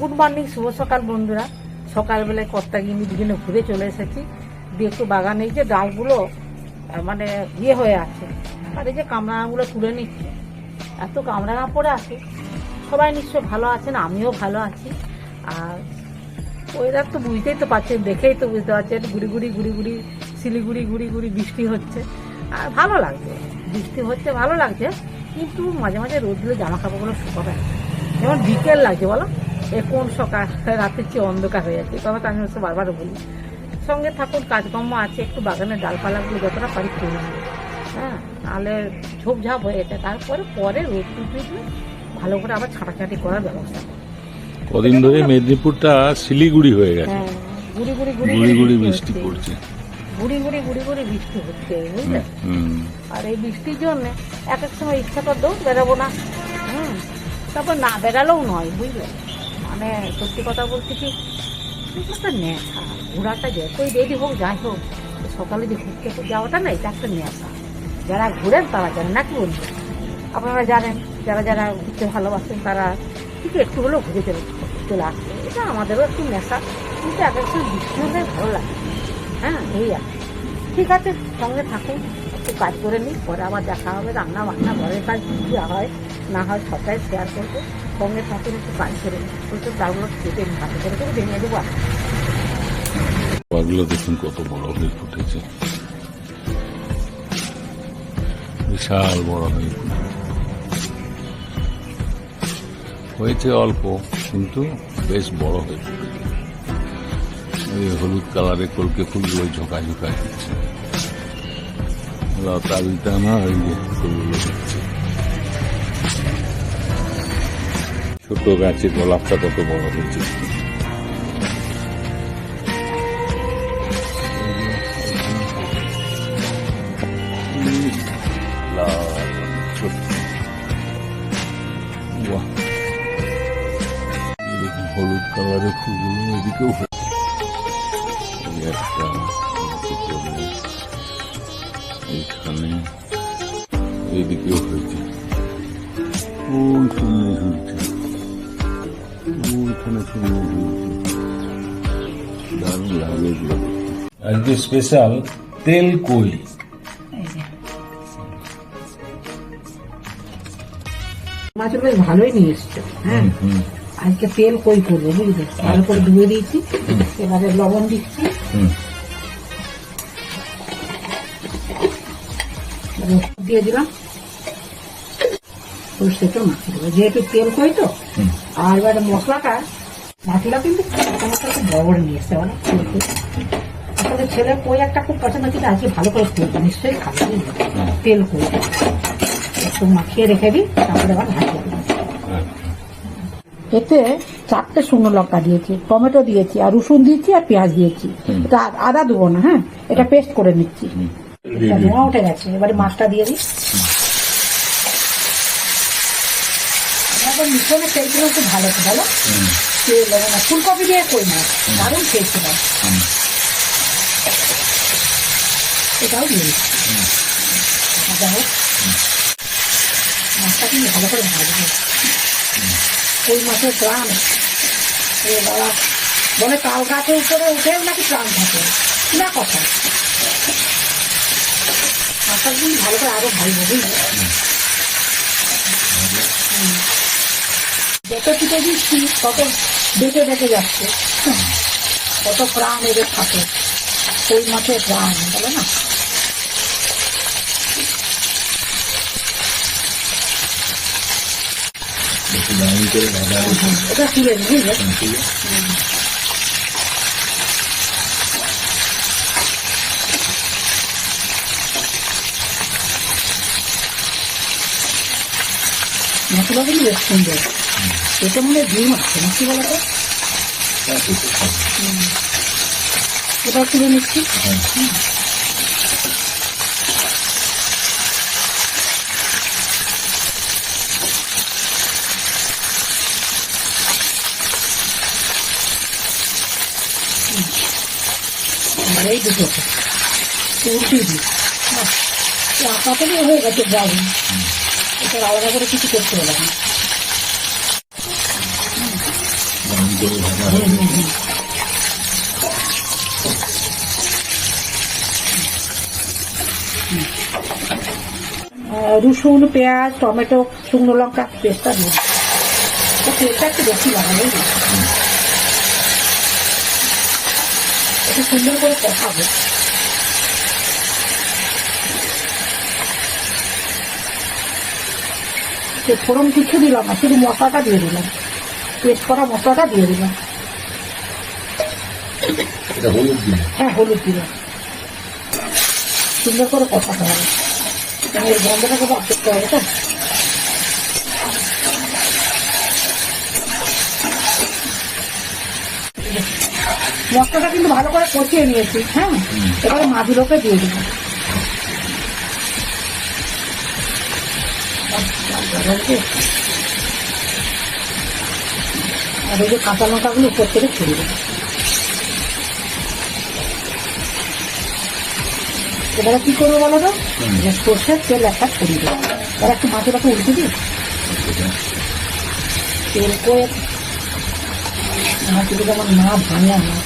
Good morning, শুভ সকাল বন্ধুরা। সকালবেলায় কর্তা গিয়ে দুজনে ঘুরে চলে এসেছি। দিয়ে একটু বাগানে যে ডালগুলো মানে ইয়ে হয়ে আছে। আর এই যে কামরাঙাগুলো তুলে নিচ্ছি। এত কামরাঙা পড়ে আছে। সবাই নিশ্চয় ভালো আছেন, আমিও ভালো আছি। আর ওয়েদার তো বুঝতেই তো পারছেন, দেখেই তো বুঝতে পারছেন, গুড়ি গুড়ি গুড়ি গুড়ি, শিলিগুড়ি, গুড়ি গুড়ি বৃষ্টি হচ্ছে। আর ভালো লাগছে, বৃষ্টি হচ্ছে, ভালো লাগছে। কিন্তু মাঝে মাঝে রোদ দিলে জামা কাপড়গুলো শুকাবে। যেমন বিকেল লাগছে, বলো। এ কোন সকাল? রাতের চেয়ে অন্ধকার হয়ে যাচ্ছে তবে আমি হচ্ছে বারবার বলি। সঙ্গে থাকুন কাজকর্ম আছে একটু বাগানের ডালপালাগুলো যতটা পারি নেব হ্যাঁ নাহলে ঝোপঝাপ হয়ে যেতে তারপরে পরে রোদ ভালো করে আবার ছাঁটাছাঁটি করার ব্যবস্থা কদিন ধরে মেদিনীপুরটা শিলিগুড়ি হয়ে গেছে। হ্যাঁ গুড়ি গুড়ি গুড়ি গুড়ি গুড়ি বৃষ্টি পড়ছে। গুড়ি গুড়ি গুড়ি গুড়ি বৃষ্টি হচ্ছে বুঝলে? আর এই বৃষ্টির জন্য এক এক সময় ইচ্ছা করতেও বেরোবো না। হুম তারপর না বেরালেও নয় বুঝলে? মানে সত্যি কথা বলছি কি একটা নেশা। ঘোরাটা যতই রেডি হোক, যাই হোক, সকালে যে ঘুরতে যাওয়াটা না, এটা একটা নেশা। যারা ঘুরেন, তারা জানেন নাকি বলব। আপনারা জানেন, যারা যারা ঘুরতে ভালোবাসেন, তারা ঠিক একটু হলেও ঘুরে চলে চলে আসছে এটা আমাদেরও একটু নেশা। কিন্তু এক এক সময় বৃষ্টি হলে ভালো লাগে। হ্যাঁ এই আর ঠিক আছে, সঙ্গে থাকুন, একটু কাজ করে নিই পরে আবার দেখা হবে রান্না বান্না ঘরের কাজ কি হয়, না হয় সবটাই শেয়ার করব। সঙ্গে থাকুন একটু কাজ করে ওইসব ডালগুলো কেটে নিই হাতে করে করে ভেঙে দেবো পাগুলো দেখুন কত বড় হয়ে ফুটেছে। বিশাল বড় হয়ে হয়েছে অল্প, কিন্তু বেশ বড় হয়ে ফুটেছে। এই হলুদ কালারের কলকে ফুলগুলো ঝোঁকা ঝোঁকা দিচ্ছে। লতা বিতা না ওই যে ফুলগুলো। ছোট গাছে গোলাপটা কত বড় হয়েছে। হলুদ কালারের হয়ে- হয়েছে। ওই শূন্য ঝুলছে ওইখানে দারুণ লাগে আজকে স্পেশাল তেল কই? মাছটা বেশ ভালোই নিয়ে এসছো হ্যাঁ? হুম আজকে তেল কই করব বুঝলে? ভালো করে ধুয়ে দিয়েছি এবারে লবণ দিচ্ছি। হুম। দিয়ে দিলাম। সর্ষেটা মাখিয়ে দেবো যেহেতু তেল কই তো। আর এবারে মশলাটা মাছলা কিন্তু মশলা খুব বড় বড় নিয়ে এসছে অনেক তেল আসলে ছেলে কই একটা খুব পছন্দ কিন্তু আজকে ভালো করে তেল নিশ্চয়ই খাবে তেল কই? একটু মাখিয়ে রেখে দিই তারপরে আবার ভাজিয়ে আচ্ছা। এতে চারটে শুকনো লঙ্কা দিয়েছি টমেটো দিয়েছি আর রসুন দিয়েছি আর পেঁয়াজ দিয়েছি। এটা আদা দেবো না হ্যাঁ? এটা পেস্ট করে নিচ্ছি। ধোঁয়া উঠে গেছে এবারে মাছটা দিয়ে দিই। আমাদের মিশনে তেলগুলো খুব ভালো তো বলো। তেল না ফুলকপি দিয়ে কই না দারুণ খেয়েছিল। এটাও দিয়ে দিচ্ছি। ভাজা হোক। মাছটা কিন্তু ভালো করে ভাজবো ওই মাছের প্রাণ? এ বাবা বলে তাল গাছের উপরে উঠেও নাকি প্রাণ থাকে? না কথা। মাছটা কিন্তু ভালো করে আরও ভাজবো বুঝলে। যত ছুটে দিচ্ছি তত বেঁচে বেঁচে যাচ্ছে। কত প্রাণ এদের থাকে ওই মাছের প্রাণ বলে না ভাজা হোক। ওটা তুলে নিই বুঝলে ঠিক আছে। মশলা কিন্তু বেশ সুন্দর এটা মনে হয় ডিম আছে না কি বলতো আছে। তুলে নিচ্ছি। এই দুটো উঠিয়ে দিই আপাতত হয়ে গেছে ব্রাউন এটা আলাদা করে কিছু করতে হবে না। আহ, রসুন পেঁয়াজ টমেটো শুকনো লঙ্কা পেস্টটা দিন তেলটা একটু বেশি লাগাবে একটু সুন্দর করে কষাবে ফোড়ন কিছু দিলাম না শুধু মশলাটা দিয়ে দিলাম। পেস্ট করা মশলাটা দিয়ে দিলাম। হ্যাঁ হলুদ দিলাম সুন্দর করে কষাতে হবে। এর গন্ধটাকে বাদ করতে হবে তো মশলাটা কিন্তু ভালো করে কষিয়ে নিয়েছি হ্যাঁ? এবারে মাছগুলোকে দিয়ে দিব। আর এই যে কাঁচা লঙ্কাগুলো উপর থেকে ছড়িয়ে দেবো। এবারে কি করব বলো তো? সর্ষের তেল একটা ছড়িয়ে দেবো। এবার একটু মাছের উল্টে দিই? তেল করে যদি আমার না ভাঙে আমার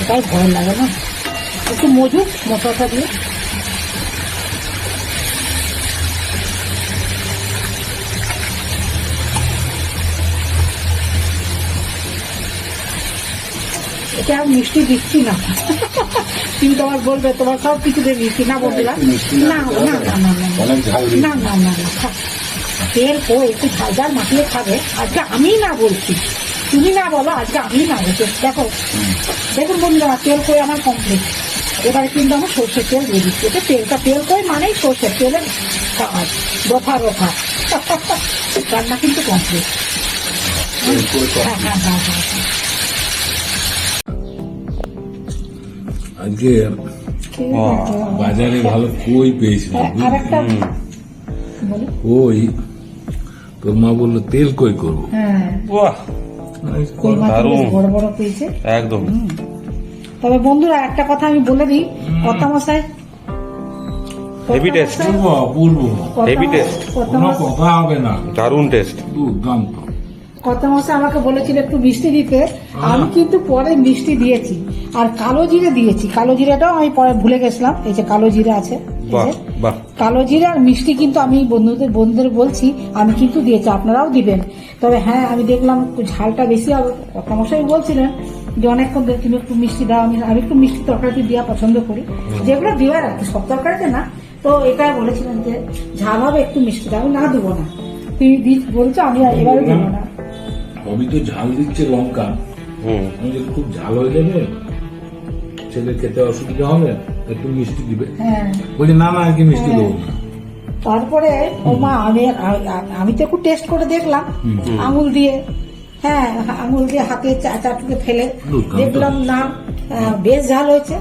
এটাই ভয় লাগে না। একটু মজুক মশলাটা দিয়ে। এটা মিষ্টি দিচ্ছি না তুমি তোমার বলবে তোমার সব কিছুতে মিষ্টি না বন্ধুরা না না না না না না না না তেল কো একটু ঝাল ঝাল মাখিয়ে খাবে আজকে আমি না বলছি তুমি না বলো আজকে আমি না বলছি দেখো দেখুন বন্ধুরা তেল কই আমার কমপ্লিট এবারে কিন্তু আমার সর্ষের তেল দিয়ে দিচ্ছি এটা তেলটা তেল কই মানেই সর্ষের তেলের কাজ রফা রফা রান্না কিন্তু কমপ্লিট। হ্যাঁ হ্যাঁ হ্যাঁ হ্যাঁ আজকে বাজারে ভালো কই পেয়েছিলাম কই? তোর মা বলল তেল কই করব? হ্যাঁ। বড় বড় পেয়েছে। একদম। তবে বন্ধুরা একটা কথা আমি বলে দিই কর্তা মশাই. অপূর্ব অপূর্ব Heavy taste. কোনো কথা হবে না। দারুণ টেস্ট দুর্দান্ত। কর্তা মশাই আমাকে বলেছিল একটু মিষ্টি দিতে আমি কিন্তু পরে মিষ্টি দিয়েছি। আর কালো জিরে দিয়েছি। কালো জিরাটাও আমি পরে ভুলে গেছিলাম। এই যে কালো জিরে আছে কালো জিরে আর মিষ্টি কিন্তু আমি বন্ধুদের বন্ধুদের বলছি আমি কিন্তু দিয়েছি আপনারাও দিবেন। তবে হ্যাঁ আমি দেখলাম ঝালটা বেশি হবে কথা মশাই বলছিলেন যে অনেকক্ষণ তুমি একটু মিষ্টি দাও আমি আমি একটু মিষ্টি তরকারিতে দেওয়া পছন্দ করি। যেগুলো দেওয়ার আর কি সব তরকারিতে না। তো এটাই বলেছিলেন যে ঝাল হবে একটু মিষ্টি দাও না দেবো না। তুমি বলছো আমি এবারে দেবো না। সবই তো ঝাল দিচ্ছে লঙ্কা। আমি খুব ঝাল হয়ে যাবে? ছেলে খেতে অসুবিধা হবে? একটু মিষ্টি দিবে? হ্যাঁ। বলছি না না আর কি মিষ্টি দেবো না। তারপরে ও মা আমি আমি তো একটু টেস্ট করে দেখলাম। আঙুল দিয়ে হ্যাঁ আঙুল দিয়ে হাতে চা- চাটুকে ফেলে দেখলাম না আহ, বেশ ঝাল হয়েছে।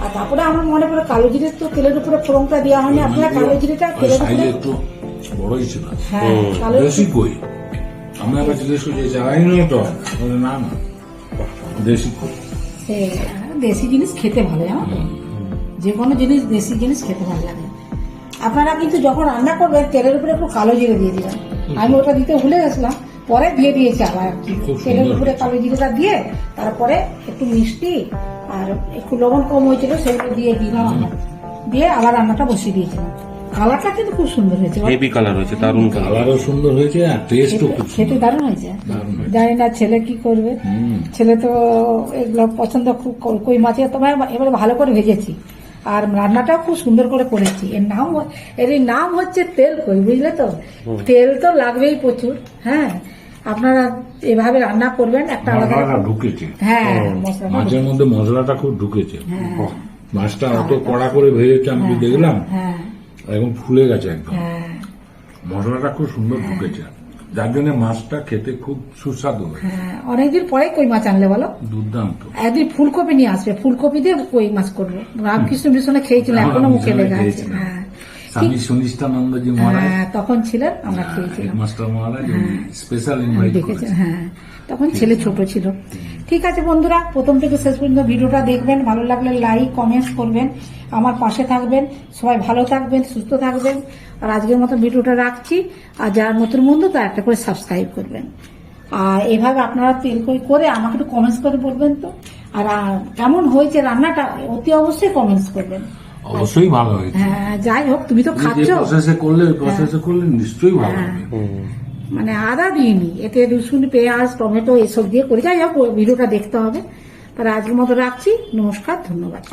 আর তারপরে আমার মনে পড়ে কালো জিরে তো তেলের উপরে ফোড়নটা দেওয়া হয়নি। আপনারা কালো জিরেটা তেলের উপরে একটু বড়ই ছিল। হ্যাঁ কালো দেশি কই আমি আবার জিজ্ঞেস করছি নয় তো না না দেশি দেশি জিনিস খেতে ভালো জানো? যে কোনো জিনিস দেশি জিনিস খেতে ভালো লাগে। আপনারা কিন্তু যখন রান্না করবেন তেলের উপরে একটু কালো জিরে দিয়ে দিবেন। আমি ওটা দিতে ভুলে গেছিলাম পরে দিয়ে দিয়েছি আবার আর কি। তেলের উপরে কালো জিরেটা দিয়ে তারপরে একটু মিষ্টি আর একটু লবণ কম হয়েছিল সেগুলো দিয়ে দিলাম। দিয়ে আবার রান্নাটা বসিয়ে দিয়েছিলাম। কালারটা কিন্তু খুব সুন্দর হয়েছে। হেভি কালার হয়েছে দারুণ কালারও সুন্দর হয়েছে আর টেস্টও খেতে- খুব খেতে দারুণ হয়েছে। জানি না ছেলে কি করবে। ছেলে তো এগুলো পছন্দ খুব কই মাছের তোমার এবারে ভালো করে ভেজেছি। আর রান্নাটাও খুব সুন্দর করে করেছি। এর নাম এর নাম হচ্ছে তেল কই বুঝলে তো? তেল তো লাগবেই প্রচুর হ্যাঁ? আপনারা এভাবে রান্না করবেন একটা আলাদা ঢুকেছে। হ্যাঁ মাছের মধ্যে মশলাটা খুব ঢুকেছে। হ্যাঁ। মাছটা অত কড়া করে ভেজেছে আমি দেখলাম। হ্যাঁ। এখন ফুলে গেছে একদম। হ্যাঁ। মশলাটা খুব সুন্দর ঢুকেছে যার জন্য মাছটা খেতে খুব সুস্বাদু হয়। হ্যাঁ অনেকদিন পরে কই মাছ আনলে বলো? দুর্দান্ত। একদিন ফুলকপি নিয়ে আসবে ফুলকপি দিয়ে কই মাছ করব? রামকৃষ্ণ মিশনে খেয়েছিলাম এখনও হ্যাঁ, মুখে লেগে আছে। হ্যাঁ। স্বামী সুনিষ্ঠানন্দজি মহারাজ। হ্যাঁ তখন ছিলেন আমরা খেয়েছিলাম। মাস্টার মহারাজ স্পেশাল ইনভাইট হ্যাঁ। তখন ছেলে ছোট ছিল। ঠিক আছে বন্ধুরা প্রথম থেকে শেষ পর্যন্ত ভিডিওটা দেখবেন ভালো লাগলে লাইক কমেন্টস করবেন আমার পাশে থাকবেন সবাই ভালো থাকবেন সুস্থ থাকবেন আর আজকের মতো ভিডিওটা রাখছি আর যারা নতুন বন্ধু তার একটা করে সাবস্ক্রাইব করবেন। আর এভাবে আপনারা তেল করে আমাকে একটু কমেন্টস করে বলবেন তো? আর কেমন হয়েছে রান্নাটা? অতি অবশ্যই কমেন্টস করবেন। অবশ্যই ভালো হয়েছে। হ্যাঁ যাই হোক তুমি তো খাচ্ছ। প্রসেসে করলে প্রসেসে করলে নিশ্চয়ই ভালো হ্যাঁ। হবে। হুম। মানে আদা দিইনি। এতে রসুন, পেঁয়াজ, টমেটো, এসব দিয়ে করে যাই হোক, ভিডিওটা দেখতে হবে। তাহলে আজকের মতো রাখছি। নমস্কার, ধন্যবাদ।